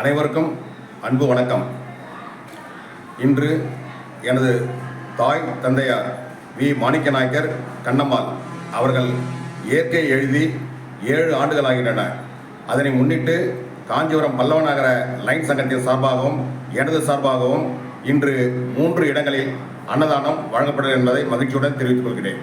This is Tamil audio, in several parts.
அனைவருக்கும் அன்பு வணக்கம். இன்று எனது தாய் தந்தையார் வி. மாணிக்க நாயக்கர் கண்ணம்மாள் அவர்கள் இயற்கை எழுதி ஏழு ஆண்டுகளாகின்றன. அதனை முன்னிட்டு காஞ்சிபுரம் பல்லவ நகர லைன் சங்கத்தின் சார்பாகவும் எனது சார்பாகவும் இன்று மூன்று இடங்களில் அன்னதானம் வழங்கப்படும் என்பதை மகிழ்ச்சியுடன் தெரிவித்துக் கொள்கிறேன்.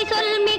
தந்தை சொல்